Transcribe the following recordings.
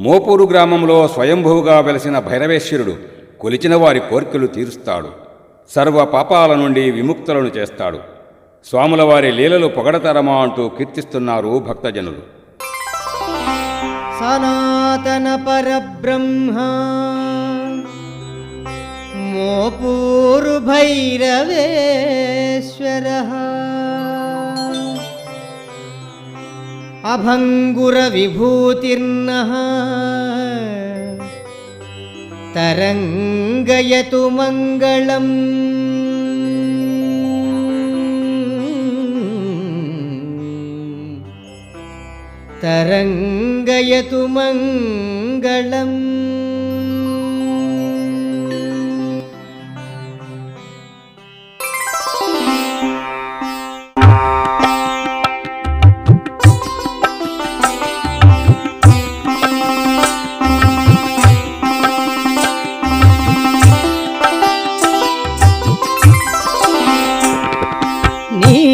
మోపూరు గ్రామంలో స్వయంభువుగా వెలసిన భైరవేశ్వరుడు కొలిచిన వారి కోర్కెలు తీరుస్తాడు. సర్వ పాపాల నుండి విముక్తులను చేస్తాడు. స్వాముల వారి లీలలు పొగడతరమా అంటూ కీర్తిస్తున్నారు భక్తజనులు. సనాతన పరబ్రహ్మ మోపూరు భైరవేశ్వర. अभङ्गुरविभूतिर्नः। तरङ्गयतु मङ्गलम्। तरङ्गयतु मङ्गलम्।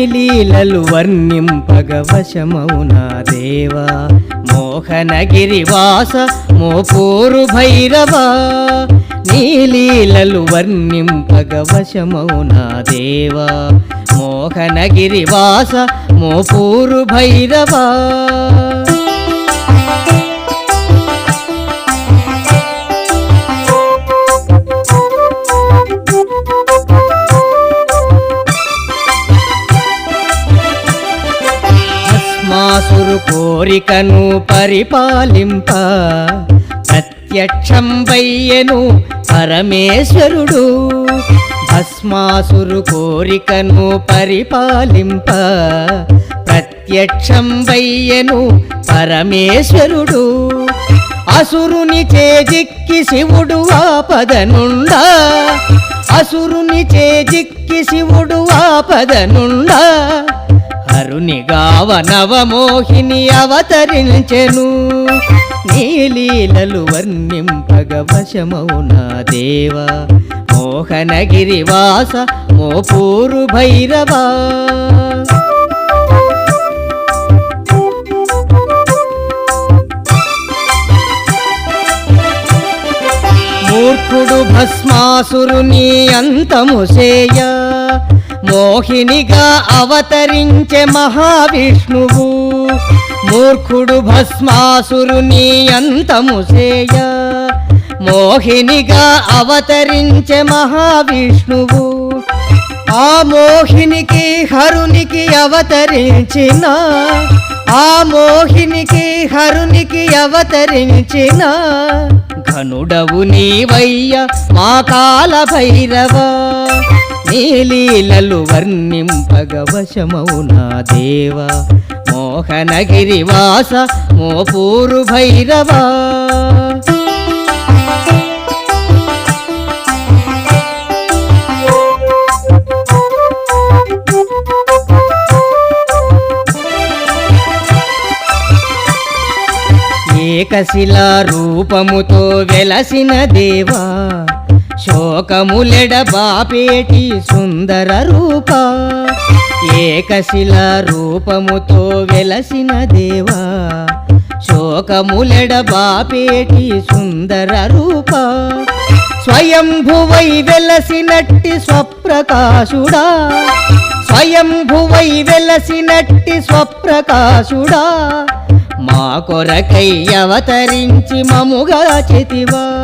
లీలలు వర్ణింపగవశమౌనా దేవా. మోహనగిరివాస మోపూరు భైరవా. నీలీలలు వర్ణింపగవశమౌనా దేవా. మోహనగిరివాస మోపూరు భైరవా. మాసురు కోరికను పరిపాలింప. ప్రత్యక్షం వయ్యను పరమేశ్వరుడు. భస్మాసురు కోరికను పరిపాలింప. ప్రత్యక్షం వయ్యను పరమేశ్వరుడు. అసురుని చేజిక్కి శివుడు ఆపదనుండా. అసురుని చేజిక్కి శివుడు ఆపదనుండా. కరుణిగావ నవమోహిని అవతరించెను. నీలీలలు వర్ణింపగ వశమౌనా దేవా. మోహనగిరివాస మోపూరు భైరవా. మూర్ఖుడు భస్మాసురుని అంతము చేయ మోహినిగా అవతరించే మహావిష్ణువు. మూర్ఖుడు భస్మాసురుని అంతము చేయ. మోహినిగా అవతరించే మహావిష్ణువు. ఆ మోహినికి హరునికి అవతరించిన. ఆ మోహినికి హరునికి అవతరించిన. ఘనుడవు నీవయ్య మా కాల భైరవ నీలీలలు వర్ణింపగ వశమౌనా దేవా. మోహనగిరివాస మోపూరు భైరవా. ఏకశిలా రూపముతో వెలసిన దేవా. శోకములెడ బాపేటి సుందర రూప ఏకశిల రూపముతో వెలసిన దేవా. శోకములెడ బాపేటి సుందర రూప స్వయంభువై వెలసినట్టి స్వప్రకాశుడా. స్వయంభువై వెలసినట్టి స్వప్రకాశుడా. మా కొరకై అవతరించి మముగా చెతివా.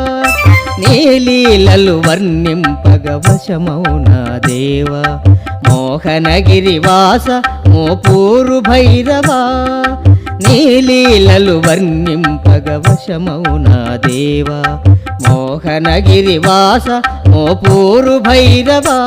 నీలీలలు వర్ణింపగ వశమౌనా దేవా? మోహనగిరివాస మోపూరు భైరవా? నీలీలలు వర్ణింపగ వశమౌనా దేవా? మోహనగిరివాస మోపూరు భైరవా?